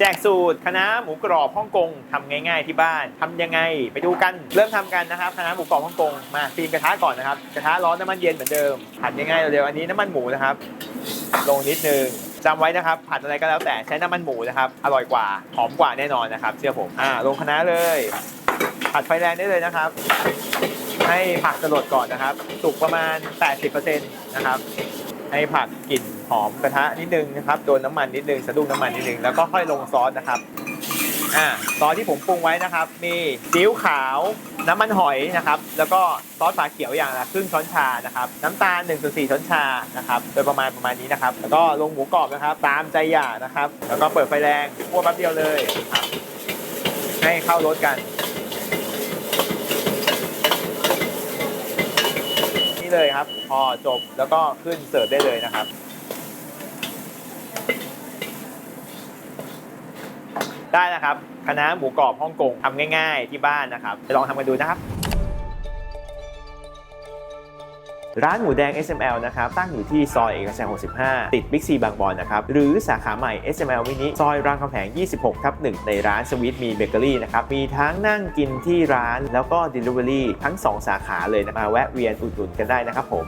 แจกสูตรคณะหมูกรอบฮ่องกงทำง่าย ๆ ที่บ้านทำยังไงไปดูกันเริ่มทำกันนะครับคณะหมูกรอบฮ่องกงมาตีนกระทะก่อนนะครับกระทะร้อนน้ำมันเย็นเหมือนเดิมผัดง่ายๆเร็วๆอันนี้น้ำมันหมูนะครับ ลงนิดนึงจำไว้นะครับ ผัดอะไรก็แล้วแต่ใช้น้ำมันหมูนะครับ อร่อยกว่าหอมกว่าแน่นอนนะครับ เชื่อผมอ่าลงคณะเลย ผัดไฟแรงได้เลยนะครับ ให้ผักสลดก่อนนะครับสุกประมาณ 80%นะครับให้ผักกลิ่น หอมกระทะนิดนึงนะครับโดนน้ำมันนิดนึงสะดุ้งน้ำมันนิดนึงแล้วก็ค่อยลงซอสนะครับอ่าซอสที่ผมปรุงไว้นะครับ มีซีอิ๊วขาวน้ำมันหอยนะครับ แล้วก็ซอสฝาเขียวอย่างละครึ่งช้อนชานะครับ น้ำตาล1ส่วน4ช้อนชานะครับ โดยประมาณประมาณนี้นะครับ แล้วก็ลงหมูกรอบนะครับ ตามใจอยากนะครับ แล้วก็เปิดไฟแรงคั่วแป๊บเดียวเลยครับให้เข้ารสกัน นี่เลยครับ พอจบแล้วก็ขึ้นเสิร์ฟได้เลยนะครับ ได้นะครับคณะหมูกรอบฮ่องกงทำง่ายๆ ที่บ้านนะครับ ไปลองทำกันดูนะครับ ร้านหมูแดง SML นะครับตั้งอยู่ที่ซอยเอกชัย 65 ติดบิ๊กซีบางบอนนะครับ หรือสาขาใหม่ SML มินิซอยรามคำแหง 26 ทับ 1 ในร้านสวีทมีเบเกอรี่นะครับ มีทั้งนั่งกินที่ร้านแล้วก็ Delivery ทั้ง 2 สาขาเลยนะมาแวะเวียนอุดหนุนกันได้นะครับผม